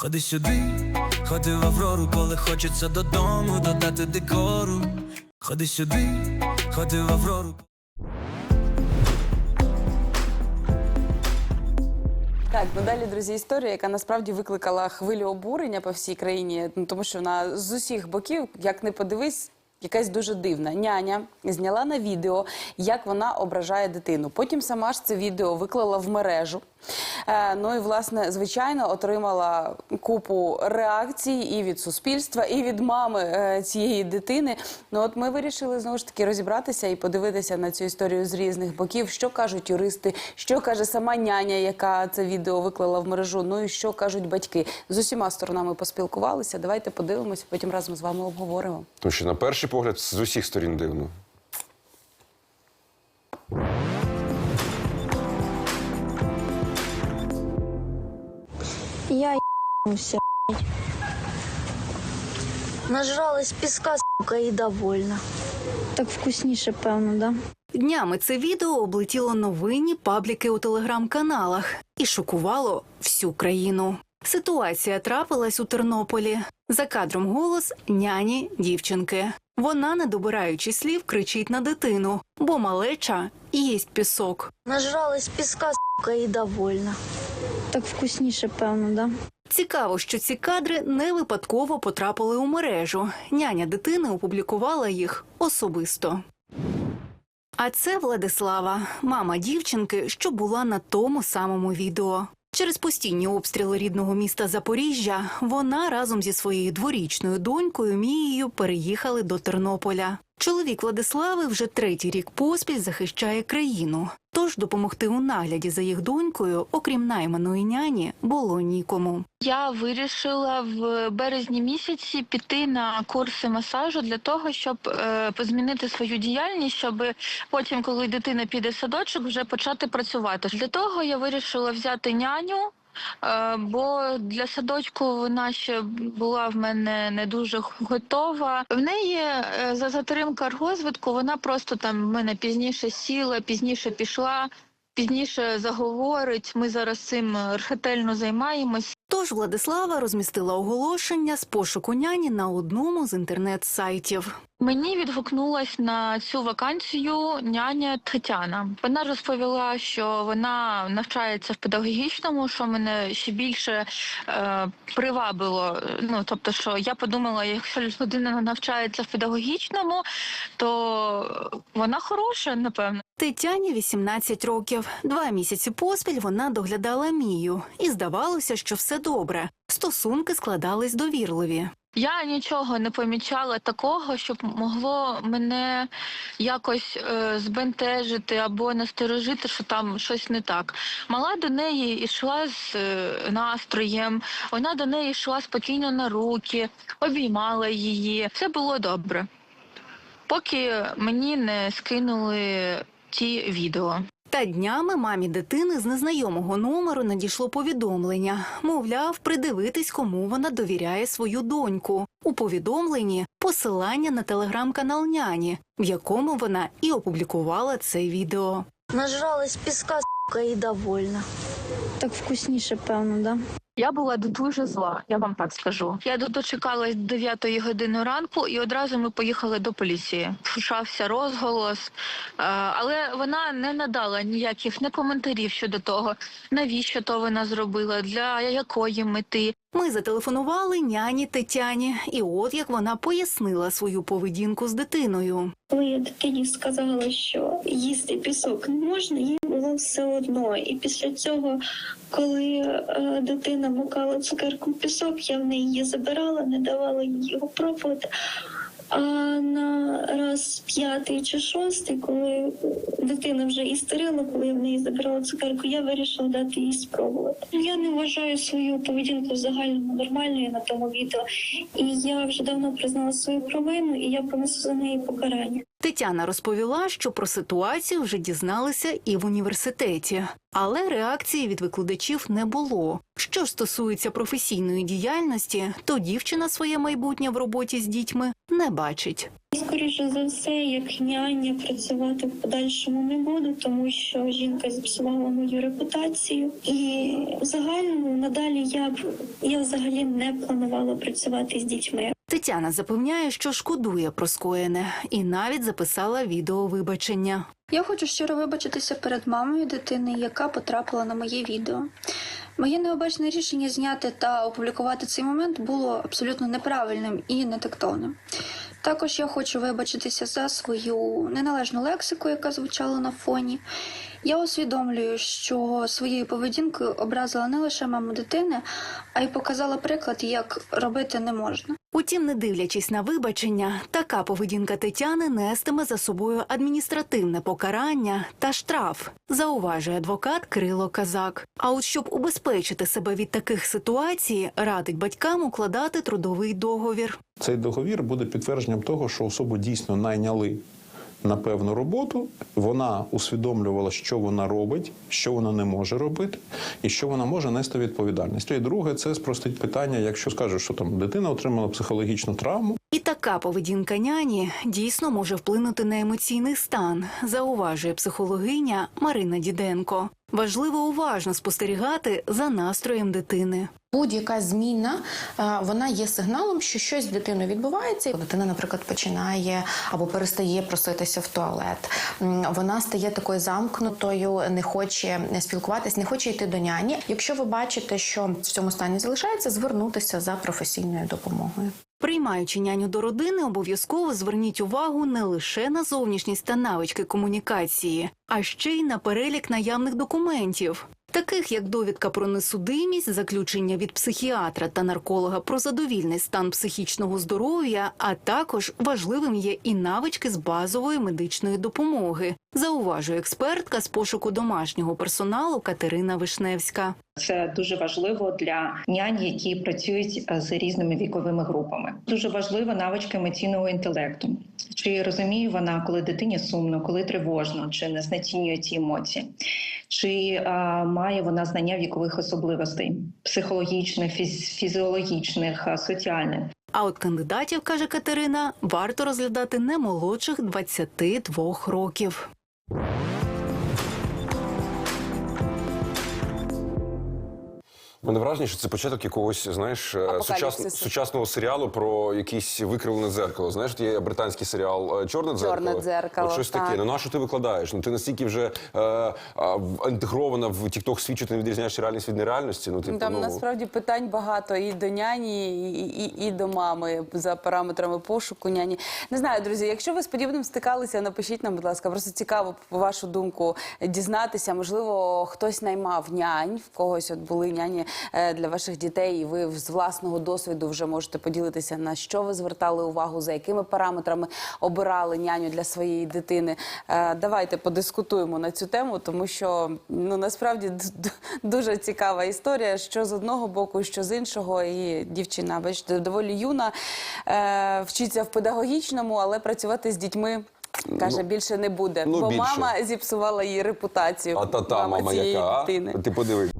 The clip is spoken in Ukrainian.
Ходи сюди, ходи в Аврору, коли хочеться додому додати декору. Ходи сюди, ходи в Аврору. Так, ну далі, друзі, історія, яка насправді викликала хвилю обурення по всій країні, ну, тому що вона з усіх боків, як не подивись, якась дуже дивна. Няня зняла на відео, як вона ображає дитину. Потім сама ж це відео виклала в мережу. Е, ну і власне, звичайно, отримала купу реакцій і від суспільства, і від мами е, цієї дитини. Ну от ми вирішили знову ж таки розібратися і подивитися на цю історію з різних боків, що кажуть юристи, що каже сама няня, яка це відео виклала в мережу. Ну і що кажуть батьки. З усіма сторонами поспілкувалися. Давайте подивимося, потім разом з вами обговоримо. Тому що на перший погляд з усіх сторін дивно. Ебнулся, блядь. Нажралась піска, сука, і довольна. Так вкусніше, певно, да? Днями це відео облетіло новинні пабліки у телеграм-каналах і шокувало всю країну. Ситуація трапилась у Тернополі. За кадром голос няні дівчинки. Вона, не добираючи слів, кричить на дитину, бо малеча їсть пісок. Нажралась піска, сука, і довольна. Так вкусніше, певно, да? Цікаво, що ці кадри не випадково потрапили у мережу. Няня дитини опублікувала їх особисто. А це Владислава, мама дівчинки, що була на тому самому відео. Через постійні обстріли рідного міста Запоріжжя вона разом зі своєю дворічною донькою Мією переїхали до Тернополя. Чоловік Владислави вже третій рік поспіль захищає країну. Тож допомогти у нагляді за їх донькою, окрім найманої няні, було нікому. Я вирішила в березні місяці піти на курси масажу для того, щоб е, позмінити свою діяльність, щоб потім, коли дитина піде в садочок, вже почати працювати. Для того я вирішила взяти няню. Е, Бо для садочку вона ще була в мене не дуже готова. В неї е, за затримка розвитку вона просто там в мене пізніше сіла, пізніше пішла, пізніше заговорить. Ми зараз цим ретельно займаємось. Тож Владислава розмістила оголошення з пошуку няні на одному з інтернет-сайтів. Мені відгукнулась на цю вакансію няня Тетяна. Вона розповіла, що вона навчається в педагогічному, що мене ще більше е, привабило. Ну тобто, що я подумала, якщо людина навчається в педагогічному, то вона хороша, напевно. Тетяні 18 років. Два місяці поспіль вона доглядала Мію, і здавалося, що все добре. Стосунки складались довірливі. Я нічого не помічала такого, щоб могло мене якось е, збентежити або насторожити, що там щось не так. Мала до неї йшла з е, настроєм, вона до неї йшла спокійно на руки, обіймала її. Все було добре. Поки мені не скинули ті відео. Та днями мамі дитини з незнайомого номеру надійшло повідомлення. Мовляв, придивитись, кому вона довіряє свою доньку. У повідомленні посилання на телеграм-канал няні, в якому вона і опублікувала це відео. Нажралась піска, сука, і довольна. Так вкусніше, певно, да? Я була дуже зла, я вам так скажу. Я дочекалась 9 години ранку, і одразу ми поїхали до поліції. Почався розголос, е, але вона не надала ніяких не коментарів щодо того, навіщо то вона зробила, для якої мети. Ми зателефонували няні Тетяні, і от як вона пояснила свою поведінку з дитиною. Коли я дитині сказала, що їсти пісок не можна, їй було все одно. І після цього, коли е, дитина макала цукерку в пісок, я в неї її забирала, не давала їй його пробувати. А на раз п'ятий чи шостий, коли дитина вже істерила, коли я в неї забирала цукерку, я вирішила дати їй спробувати. Я не вважаю свою поведінку взагалі нормальною на тому відео, і я вже давно признала свою провину, і я понесу за неї покарання. Тетяна розповіла, що про ситуацію вже дізналися і в університеті, але реакції від викладачів не було. Що стосується професійної діяльності, то дівчина своє майбутнє в роботі з дітьми не бачить. Скоріше за все, як няня працювати в подальшому не буду, тому що жінка зіпсувала мою репутацію. І в загальному надалі я б я взагалі не планувала працювати з дітьми. Тетяна запевняє, що шкодує про скоєне, і навіть записала відео вибачення. Я хочу щиро вибачитися перед мамою дитини, яка потрапила на моє відео. Моє необачне рішення зняти та опублікувати цей момент було абсолютно неправильним і нетактовним. Також я хочу вибачитися за свою неналежну лексику, яка звучала на фоні. Я усвідомлюю, що своєю поведінкою образила не лише маму дитини, а й показала приклад, як робити не можна. Утім, не дивлячись на вибачення, така поведінка Тетяни нестиме за собою адміністративне покарання та штраф, зауважує адвокат Кирило Казак. А от щоб убезпечити себе від таких ситуацій, радить батькам укладати трудовий договір. Цей договір буде підтвердженням того, що особу дійсно найняли на певну роботу. Вона усвідомлювала, що вона робить, що вона не може робити, і що вона може нести відповідальність. І друге, це спростить питання, якщо скажуть, що там дитина отримала психологічну травму. Така поведінка няні дійсно може вплинути на емоційний стан, зауважує психологиня Марина Діденко. Важливо уважно спостерігати за настроєм дитини. Будь-яка зміна е, вона є сигналом, що щось з дитиною відбувається. Дитина, наприклад, починає або перестає проситися в туалет. Вона стає такою замкнутою, не хоче спілкуватись, не хоче йти до няні. Якщо ви бачите, що в цьому стані залишається, звернутися за професійною допомогою. Приймаючи няню до родини, обов'язково зверніть увагу не лише на зовнішність та навички комунікації, а ще й на перелік наявних документів. Таких як довідка про несудимість, заключення від психіатра та нарколога про задовільний стан психічного здоров'я, а також важливим є і навички з базової медичної допомоги, зауважує експертка з пошуку домашнього персоналу Катерина Вишневська. Це дуже важливо для нянь, які працюють е, з різними віковими групами. Дуже важлива навичка емоційного інтелекту. Чи розуміє вона, коли дитині сумно, коли тривожно, чи не знецінює ці емоції, чи а, має вона знання вікових особливостей психологічних, фіз- фізіологічних, а, соціальних. А от кандидатів, каже Катерина, варто розглядати не молодших 22 років. У мене враження, що це початок якогось, знаєш, е, сучас... Сучасного серіалу про якесь викривлене дзеркало. Знаєш, є британський серіал е, Чорне дзеркало. «Чорне дзеркало», От щось таке. Ну на що ти викладаєш? Ну ти настільки вже е, інтегрована в тікток світ, що ти не відрізняєш реальність від нереальності. Ну типу, Там ну, насправді питань багато і до няні, і, і, і до мами за параметрами пошуку няні. Не знаю, друзі. Якщо ви з подібним стикалися, напишіть нам, будь ласка. Просто цікаво вашу думку дізнатися. Можливо, хтось наймав нянь, в когось от були няні для ваших дітей, і ви з власного досвіду вже можете поділитися на що ви звертали увагу, за якими параметрами обирали няню для своєї дитини. Е, Давайте подискутуємо на цю тему, тому що ну насправді дуже цікава історія, що з одного боку, що з іншого. І дівчина, бачите, доволі юна, е, вчиться в педагогічному, але працювати з дітьми. Каже, більше не буде, ну, бо більше. мама зіпсувала її репутацію. А та та мама, цієї яка дитини. ти подиви.